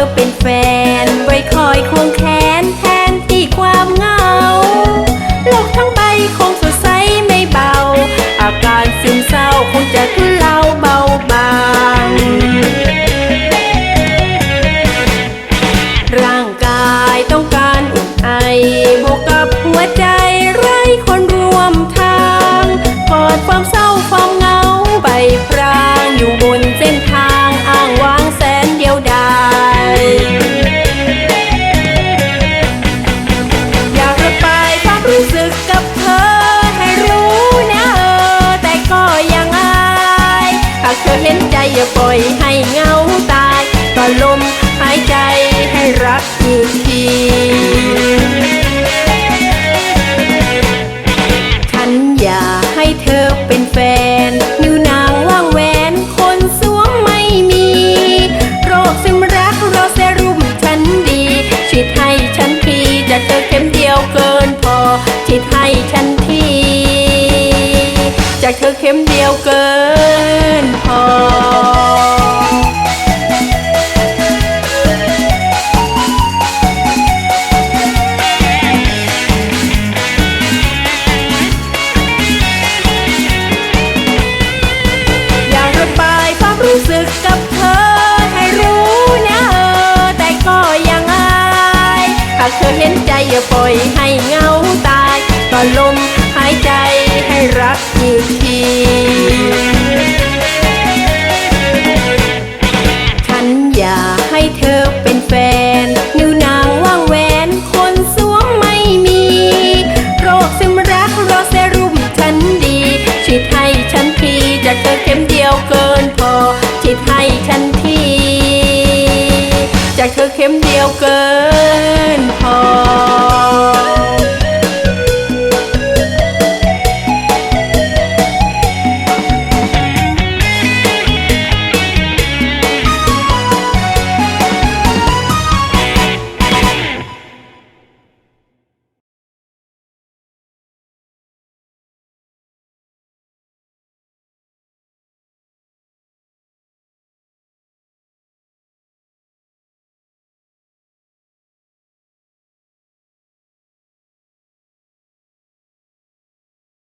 อเป็นแฟนไว้คอยควงแขนแทนที่ความเหงา โลกทั้งใบคงสดใสไม่เบา อาการซึมเศร้าคงจะทุเลาเบาบาง ร่างกายต้องการอุ่นไอบวกกับหัวใจ อย่าปล่อยให้เงาตายก็ลมหายใจให้รักอีกทีฉันอยากให้เธอเป็นแฟนนิ้วนางว่างแหวนคนสวมไม่มี โรคซึมรักโรคเซรุ่มฉันดีฉีดให้ฉันทีจะเจอเข็มเดียวเกินพอฉีดให้ฉันทีจากเธอเข็มเดียวเกินพอ เธอเห็นใจอย่าปล่อยให้เงาตายก็ลมหายใจให้รักอีกทีฉันอยากให้เธอเป็นแฟน นิ้วนางว่างแหวนคนสวมไม่มี โรคซึมรักรคเซรุ่มฉันดีฉีดให้ฉันทีจากเธอเข็มเดียวเกินพอฉีดให้ฉันทีจากเธอเข็มเดียวเกิน